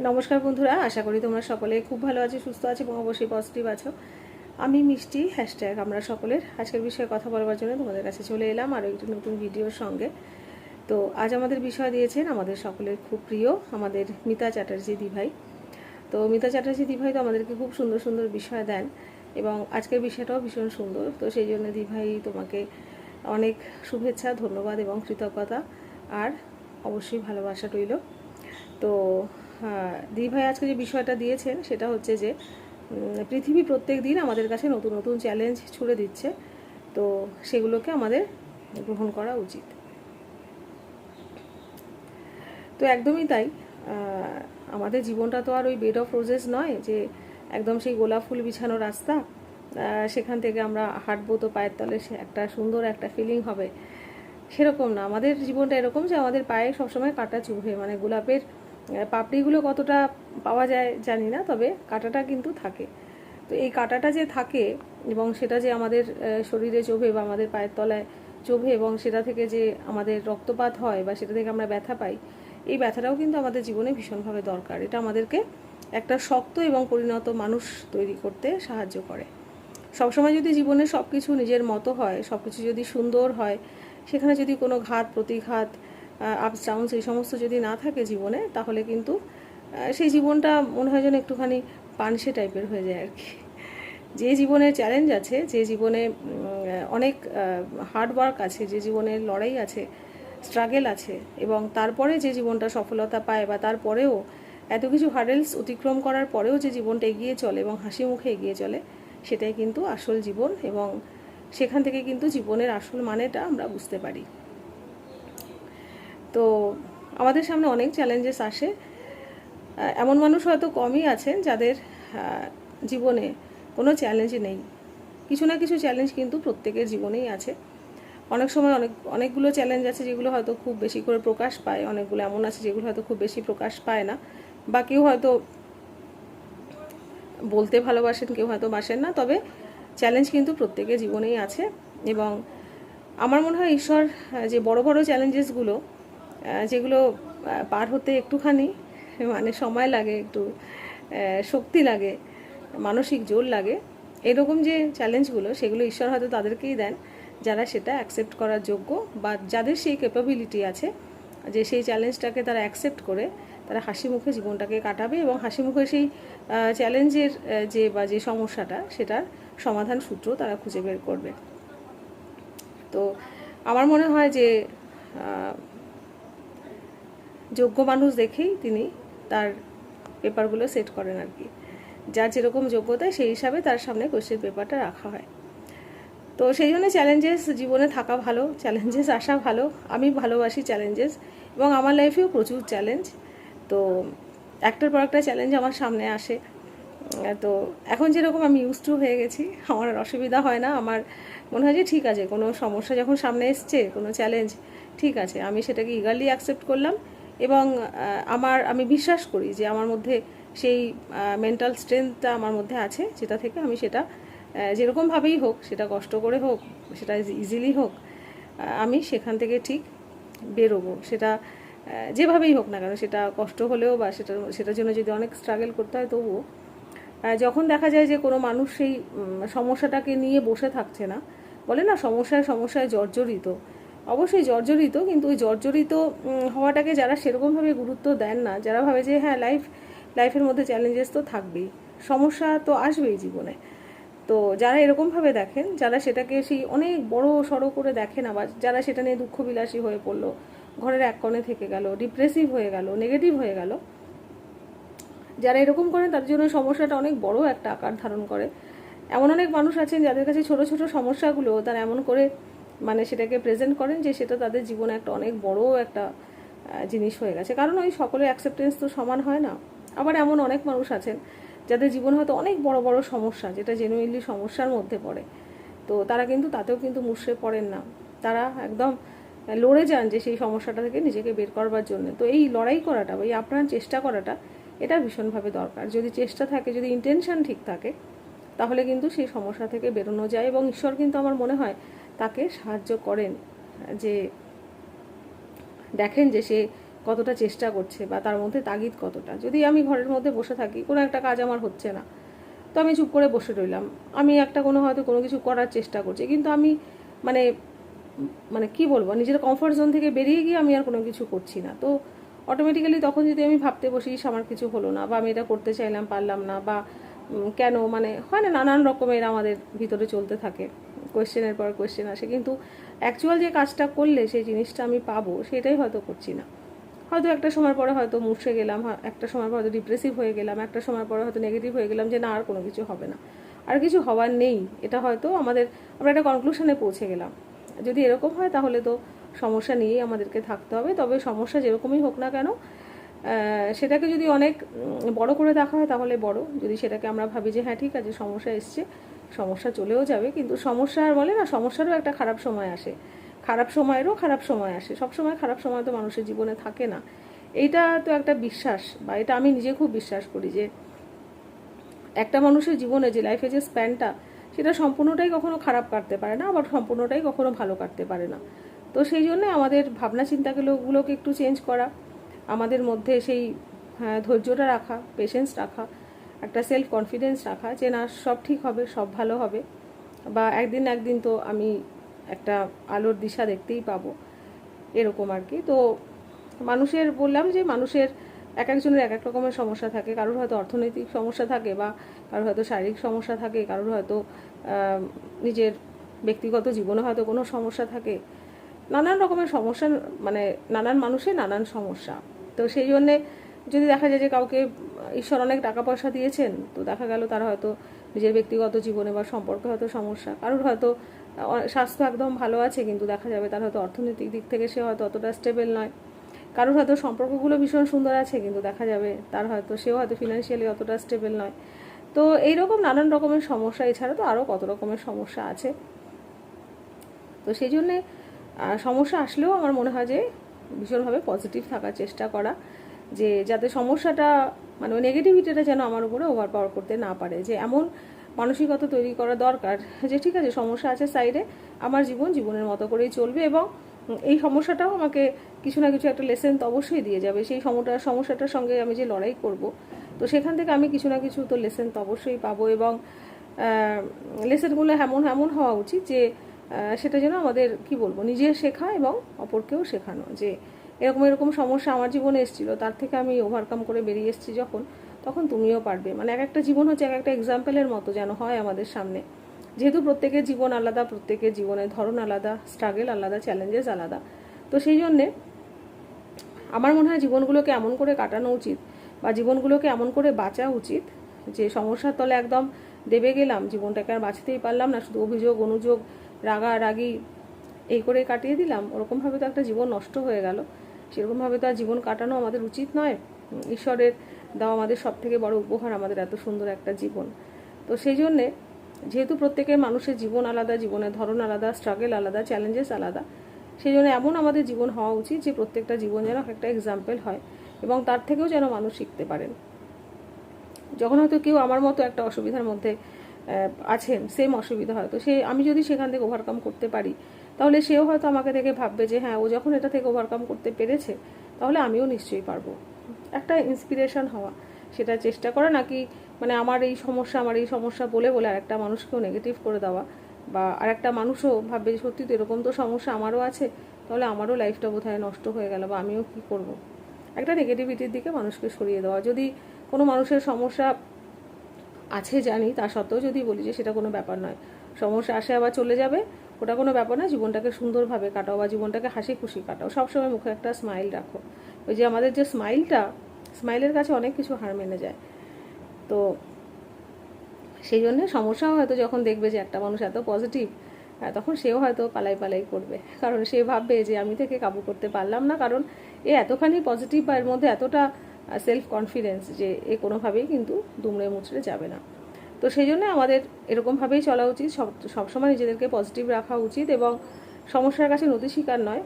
নমস্কার বন্ধুরা, আশা করি তোমরা সকলে খুব ভালো আছো, সুস্থ আছো এবং অবশ্যই পজিটিভ আছো। আমি মিষ্টি হ্যাশট্যাগ আমরা সকলের। আজকের বিষয়ে কথা বলবার জন্য তোমাদের কাছে চলে এলাম আরও একটি নতুন ভিডিওর সঙ্গে। তো আজ আমাদের বিষয় দিয়েছেন আমাদের সকলের খুব প্রিয়, আমাদের মিতা চ্যাটার্জি দিভাই। তো মিতা চ্যাটার্জি দিভাই তো আমাদেরকে খুব সুন্দর সুন্দর বিষয় দেন এবং আজকের বিষয়টাও ভীষণ সুন্দর। তো সেই জন্য দিভাই তোমাকে অনেক শুভেচ্ছা, ধন্যবাদ এবং কৃতজ্ঞতা আর অবশ্যই ভালোবাসা রইল। তো হ্যাঁ, দি ভাই আজকে যে বিষয়টা দিয়েছেন সেটা হচ্ছে যে পৃথিবী প্রত্যেক দিন আমাদের কাছে নতুন নতুন চ্যালেঞ্জ ছুড়ে দিচ্ছে। তো সেগুলোকে আমাদের গ্রহণ করা উচিত। তো একদমই তাই। আমাদের জীবনটা তো আর ওই বেড অফ রোজেস নয় যে একদম সেই গোলাপ ফুল বিছানো রাস্তা। সেখান থেকে আমরা হাঁটবো তো পায়ের তলে সে একটা সুন্দর একটা ফিলিং হবে। সেরকম না। আমাদের জীবনটা এরকম যে আমাদের পায়ে সবসময় কাটা চুভে মানে গোলাপের পাপড়িগুলো কতটা পাওয়া যায় জানি না, তবে কাঁটাটা কিন্তু থাকে। তো এই কাঁটাটা যে থাকে এবং সেটা যে আমাদের শরীরে চোভে বা আমাদের পায়ের তলায় চোভে এবং সেটা থেকে যে আমাদের রক্তপাত হয় বা সেটা থেকে আমরা ব্যথা পাই, এই ব্যথাটাও কিন্তু আমাদের জীবনে ভীষণভাবে দরকার। এটা আমাদেরকে একটা শক্ত এবং পরিণত মানুষ তৈরি করতে সাহায্য করে। সবসময় যদি জীবনে সব কিছু নিজের মতো হয় সব কিছু যদি সুন্দর হয়, সেখানে যদি কোনো ঘাত, প্রতিঘাত আপস ডাউন এই সমস্ত যদি না থাকে জীবনে, তাহলে কিন্তু সেই জীবনটা মনে হয় যেন একটুখানি পানসে টাইপের হয়ে যায় আর কি। যে জীবনে চ্যালেঞ্জ আছে, যে জীবনে অনেক হার্ড ওয়ার্ক আছে, যে জীবনে লড়াই আছে স্ট্রাগেল আছে, এবং তারপরে যে জীবনটা সফলতা পায় বা তারপরেও এত কিছু হার্ডেলস অতিক্রম করার পরেও যে জীবনটা এগিয়ে চলে এবং হাসি মুখে এগিয়ে চলে, সেটাই কিন্তু আসল জীবন এবং সেখান থেকে কিন্তু জীবনের আসল মানেটা আমরা বুঝতে পারি। তো আমাদের সামনে অনেক চ্যালেঞ্জেস আসে। এমন মানুষ হয়তো কমই আছেন যাদের জীবনে কোনো চ্যালেঞ্জ নেই। কিছু না কিছু চ্যালেঞ্জ কিন্তু প্রত্যেকের জীবনেই আছে। অনেক সময় অনেক, অনেকগুলো চ্যালেঞ্জ আছে যেগুলো হয়তো খুব বেশি করে প্রকাশ পায়, অনেকগুলো এমন আছে যেগুলো হয়তো খুব বেশি প্রকাশ পায় না। বা কেউ হয়তো বলতে ভালোবাসেন, কেউ হয়তো বাসেন না। তবে চ্যালেঞ্জ কিন্তু প্রত্যেকের জীবনেই আছে এবং আমার মনে হয় ঈশ্বর যে বড় বড় চ্যালেঞ্জেসগুলো যেগুলো পার হতে একটুখানি মানে সময় লাগে, একটু শক্তি লাগে, মানসিক জোর লাগে, এরকম যে চ্যালেঞ্জগুলো সেগুলো ঈশ্বর হয়তো তাদেরকেই দেন, যারা সেটা অ্যাকসেপ্ট করার যোগ্য বা যাদের সেই ক্যাপাবিলিটি আছে, যে সেই চ্যালেঞ্জটাকে তারা অ্যাকসেপ্ট করে, তারা হাসি মুখে জীবনটাকে কাটাবে এবং হাসি মুখে সেই চ্যালেঞ্জের যে বা যে সমস্যাটা, সেটার সমাধান সূত্র তারা খুঁজে বের করবে। তো আমার মনে হয় যে যোগ্য মানুষ দেখেই তিনি তার পেপারগুলো সেট করেন আর কি। যার যেরকম যোগ্যতা সেই হিসাবে তার সামনে কোশ্চেন পেপারটা রাখা হয়। তো সেই জন্য চ্যালেঞ্জেস জীবনে থাকা ভালো চ্যালেঞ্জেস আসা ভালো। আমি ভালোবাসি চ্যালেঞ্জেস এবং আমার লাইফেও প্রচুর চ্যালেঞ্জ তো একটার পর একটা চ্যালেঞ্জ আমার সামনে আসে। তো এখন যেরকম আমি ইউজ টু হয়ে গেছি, আমার আর অসুবিধা হয় না। আমার মনে হয় যে ঠিক আছে, কোনো সমস্যা যখন সামনে এসছে, কোনো চ্যালেঞ্জ ঠিক আছে। আমি সেটাকে ইগারলি অ্যাকসেপ্ট করলাম। এবং আমার, আমি বিশ্বাস করি যে আমার মধ্যে সেই মেন্টাল স্ট্রেংথটা আমার মধ্যে আছে, যেটা থেকে আমি সেটা যেরকমভাবেই হোক, সেটা কষ্ট করে হোক, সেটা ইজিলি হোক আমি সেখান থেকে ঠিক বেরোবো। সেটা যেভাবেই হোক না কেন, সেটা কষ্ট হলেও বা সেটা সেটার জন্য যদি অনেক স্ট্রাগল করতে হয়, তবুও যখন দেখা যায় যে কোনো মানুষ সেই সমস্যাটাকে নিয়ে বসে থাকছে না, বলে না সমস্যায় সমস্যায় জর্জরিত অবশ্যই জর্জরিত, কিন্তু ওই জর্জরিত হওয়াটাকে যারা সেরকমভাবে গুরুত্ব দেন না, যারা ভাবে যে হ্যাঁ লাইফ লাইফের মধ্যে চ্যালেঞ্জেস তো থাকবেই, সমস্যা তো আসবেই জীবনে। তো যারা এরকমভাবে দেখেন, যারা সেটাকে সেই অনেক বড় সড়ো করে দেখেন আবার, যারা সেটা নিয়ে দুঃখবিলাসী হয়ে পড়ল, ঘরের এক কোণে থেকে গেল ডিপ্রেসিভ হয়ে গেল নেগেটিভ হয়ে গেল, যারা এরকম করেন, তাদের জন্য সমস্যাটা অনেক বড় একটা আকার ধারণ করে। এমন অনেক মানুষ আছেন যাদের কাছে ছোট ছোট সমস্যাগুলো, তারা এমন করে মানে সেটাকে প্রেজেন্ট করেন যে সেটা তাদের জীবনে একটা অনেক বড় একটা জিনিস হয়ে গেছে। কারণ ওই সকলের অ্যাকসেপ্টেন্স তো সমান হয় না। আবার এমন অনেক মানুষ আছেন যাদের জীবনে হয়তো অনেক বড় বড় সমস্যা যেটা জেনুইনলি সমস্যার মধ্যে পড়ে। তো তারা কিন্তু, তাতেও কিন্তু মুশড়ে পড়েন না। তারা একদম লড়ে যান যে সেই সমস্যাটা থেকে নিজেকে বের করবার জন্য। তো এই লড়াই করাটা বা এই আপ্রাণ চেষ্টা করাটা, এটা ভীষণভাবে দরকার। যদি চেষ্টা থাকে, যদি ইন্টেনশন ঠিক থাকে, তাহলে কিন্তু সেই সমস্যা থেকে বেরোনো যায় এবং ঈশ্বর কিন্তু আমার মনে হয় তাকে সাহায্য করেন, যে দেখেন যে সে কতটা চেষ্টা করছে বা তার মধ্যে তাগিদ কতটা। যদি আমি ঘরের মধ্যে বসে থাকি, কোনো একটা কাজ আমার হচ্ছে না, তো আমি চুপ করে বসে রইলাম। আমি একটা কোনো হয়তো কোনো কিছু করার চেষ্টা করছি, কিন্তু আমি মানে মানে কি বলব, নিজের কমফর্ট জোন থেকে বেরিয়ে গিয়ে আমি আর কোনো কিছু করছি না। তো অটোমেটিক্যালি তখন যদি আমি ভাবতে বসি আমার কিছু হলো না, বা আমি এটা করতে চাইলাম, পারলাম না, বা কেন? মানে হয় না, নানান রকমের আমাদের ভিতরে চলতে থাকে। কোয়েশ্চেনের পর কোয়েশ্চেন আসে। কিন্তু অ্যাকচুয়াল যে কাজটা করলে সেই জিনিসটা আমি পাবো, সেটাই হয়তো করছি না। হয়তো একটা সময় পরে হয়তো মুছে গেলাম একটা সময় পরে হয়তো ডিপ্রেসিভ হয়ে গেলাম, একটা সময় পরে হয়তো নেগেটিভ হয়ে গেলাম যে না, আর কোনো কিছু হবে না। আর কিছু হওয়ার নেই। এটা হয়তো আমাদের, আমরা একটা কনক্লুশনে পৌঁছে গেলাম। যদি এরকম হয় তাহলে তো সমস্যা নিয়েই আমাদেরকে থাকতে হবে। তবে সমস্যা যেরকমই হোক না কেন সেটাকে যদি অনেক বড় করে দেখা হয় তাহলে বড়। যদি সেটাকে আমরা ভাবি যে হ্যাঁ ঠিক আছে, সমস্যা এসছে সমস্যা চলেও যাবে কিন্তু সমস্যা আর বলে না সমস্যারও একটা খারাপ সময় আসে। খারাপ সময়েরও খারাপ সময় আসে। সব সময় খারাপ সময় তো মানুষের জীবনে থাকে না। এইটা তো একটা বিশ্বাস বা এটা আমি নিজে খুব বিশ্বাস করি যে একটা মানুষের জীবনে যে লাইফে যে স্প্যানটা সেটা সম্পূর্ণটাই কখনো খারাপ কাটতে পারে না আবার সম্পূর্ণটাই কখনো ভালো কাটতে পারে না। তো সেই জন্য আমাদের ভাবনা চিন্তাগুলোগুলোকে একটু চেঞ্জ করা আমাদের মধ্যে সেই হ্যাঁ, ধৈর্যটা রাখা পেশেন্স রাখা একটা সেলফ কনফিডেন্স রাখা যে, না, সব ঠিক হবে, সব ভালো হবে। বা একদিন একদিন তো আমি একটা আলোর দিশা দেখতেই পাবো, এরকম আর কি। তো মানুষের, বললাম যে, মানুষের এক একজনের এক এক রকমের সমস্যা থাকে। কারোর হয়তো অর্থনৈতিক সমস্যা থাকে বা কারোর হয়তো শারীরিক সমস্যা থাকে, কারোর হয়তো নিজের ব্যক্তিগত জীবনে হয়তো কোনো সমস্যা থাকে। নানান রকমের সমস্যা মানে নানান মানুষের নানান সমস্যা। তো সেই জন্যে যদি দেখা যায় যে, কাউকে ঈশ্বর অনেক টাকা পয়সা দিয়েছেন, তো দেখা গেল তার হয়তো নিজের ব্যক্তিগত জীবনে বা সম্পর্কে হয়তো সমস্যা। কারোর হয়তো স্বাস্থ্য একদম ভালো আছে, কিন্তু দেখা যাবে তার হয়তো অর্থনৈতিক দিক থেকে সে হয়তো অতটা স্টেবল নয়। কারোর হয়তো সম্পর্কগুলো ভীষণ সুন্দর আছে, কিন্তু দেখা যাবে তার হয়তো, সেও হয়তো ফিনান্সিয়ালি অতটা স্টেবল নয়। তো এইরকম নানান রকমের সমস্যা, এছাড়া তো আরও কত রকমের সমস্যা আছে। তো সেই জন্যে সমস্যা আসলেও আমার মনে হয় যে ভীষণভাবে পজিটিভ থাকার চেষ্টা করা। যে যাতে সমস্যাটা মানে নেগেটিভিটিটা যেন আমার উপরে ওভার পাওয়ার করতে না পারে, যে এমন মানসিকতা তৈরি করা দরকার যে ঠিক আছে, সমস্যা আছে সাইডে আমার জীবন জীবনের মতো করেই চলবে এবং এই সমস্যাটাও আমাকে কিছু না কিছু একটা লেসেন তো অবশ্যই দিয়ে যাবে। সেই সমস্যা সমস্যাটার সঙ্গে আমি যে লড়াই করব, তো সেখান থেকে আমি কিছু না কিছু তো লেসেন তো অবশ্যই পাবো এবং লেসেনগুলো এমন এমন হওয়া উচিত যে সেটা যেন আমাদের, কি বলব, নিজে শেখা এবং অপরকেও শেখানো, যে এরকম এরকম সমস্যা আমার জীবনে এসেছিল। তার থেকে আমি ওভারকাম করে বেরিয়ে এসেছি যখন, তখন তুমিও পারবে। মানে এক একটা জীবন হচ্ছে এক একটা এক্সাম্পলের মতো যেন হয় আমাদের সামনে। যেহেতু প্রত্যেকের জীবন আলাদা, প্রত্যেকের জীবনের ধরন আলাদা স্ট্রাগল আলাদা চ্যালেঞ্জেস আলাদা। তো সেই জন্যে আমার মনে হয় জীবনগুলোকে এমন করে কাটানো উচিত বা জীবনগুলোকে এমন করে বাঁচা উচিত যে সমস্যার তলে একদম দেবে গেলাম, জীবনটাকে আর বাঁচতেই পারলাম না। শুধু অভিযোগ, অনুযোগ রাগা রাগি এই করে কাটিয়ে দিলাম। ওরকমভাবে তো একটা জীবন নষ্ট হয়ে গেল। সেরকমভাবে তো আর জীবন কাটানো আমাদের উচিত নয়। ঈশ্বরের দেওয়া আমাদের সব থেকে বড় উপহার আমাদের এত সুন্দর একটা জীবন। তো সেই জন্যে যেহেতু প্রত্যেকের মানুষের জীবন আলাদা, জীবনের ধরন আলাদা স্ট্রাগল আলাদা চ্যালেঞ্জেস আলাদা, সেই জন্য এমন আমাদের জীবন হওয়া উচিত যে প্রত্যেকটা জীবন যেন একটা এক্সাম্পল হয় এবং তার থেকেও যেন মানুষ শিখতে পারেন। যখন হয়তো কেউ আমার মতো একটা অসুবিধার মধ্যে আছেন সেম অসুবিধা হয়তো সে, আমি যদি সেখান থেকে ওভারকাম করতে পারি তাহলে সেও হয়তো আমাকে দেখে ভাববে যে হ্যাঁ ও যখন এটা থেকে ওভারকাম করতে পেরেছে, তাহলে আমিও নিশ্চয়ই পারব। একটা ইন্সপিরেশন হওয়া। সেটা চেষ্টা করা নাকি মানে আমার এই সমস্যা, আমার এই সমস্যা বলে বলে আরেকটা মানুষকেও নেগেটিভ করে দেওয়া বা আর একটা মানুষও ভাববে যে সত্যি তো এরকম তো সমস্যা আমারও আছে, তাহলে আমারও লাইফটা বোধহয় নষ্ট হয়ে গেল বা আমিও কি করব। একটা নেগেটিভিটির দিকে মানুষকে সরিয়ে দেওয়া। যদি কোনো মানুষের সমস্যা আছে জানি, তা সত্ত্বেও যদি বলি যে সেটা কোনো ব্যাপার নয়। সমস্যা আসে আবার চলে যাবে, ওটা কোনো ব্যাপার না, জীবনটাকে সুন্দরভাবে কাটাও বা জীবনটাকে হাসি খুশি কাটাও, সবসময় মুখে একটা স্মাইল রাখো। ওই যে আমাদের যে স্মাইলটা স্মাইলের কাছে অনেক কিছু হার মেনে যায়। তো সেই জন্য সমস্যাও হয়তো যখন দেখবে যে একটা মানুষ এত পজিটিভ তখন সেও হয়তো পালাই পালাই করবে। কারণ সে ভাববে যে আমি থেকে কাবু করতে পারলাম না, কারণ এ এতখানি পজিটিভ বা এর মধ্যে এতটা সেলফ কনফিডেন্স যে এ কোনোভাবেই কিন্তু দুমড়ে মুচড়ে যাবে না। তো সেই জন্য আমাদের এরকমভাবেই চলা উচিত, সব, সবসময় নিজেদেরকে পজিটিভ রাখা উচিত এবং সমস্যার কাছে নতি স্বীকার নয়,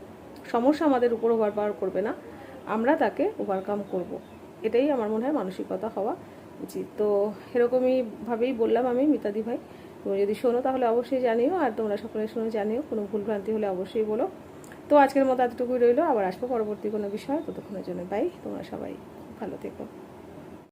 সমস্যা আমাদের উপর ওভার পাওয়ার করবে না, আমরা তাকে ওভারকাম করব। এটাই আমার মনে হয় মানসিকতা হওয়া উচিত। তো এরকমই ভাবেই বললাম আমি মিতাদি ভাই, তুমি যদি শোনো তাহলে অবশ্যই জানিও আর তোমরা সকলে শুনে জানিও, কোনো ভুলভ্রান্তি হলে অবশ্যই বলো। তো আজকের মতো এতটুকুই রইল, আবার আসব পরবর্তী কোনো বিষয়, ততক্ষণের জন্য বাই তোমরা সবাই। ভালো থেকো।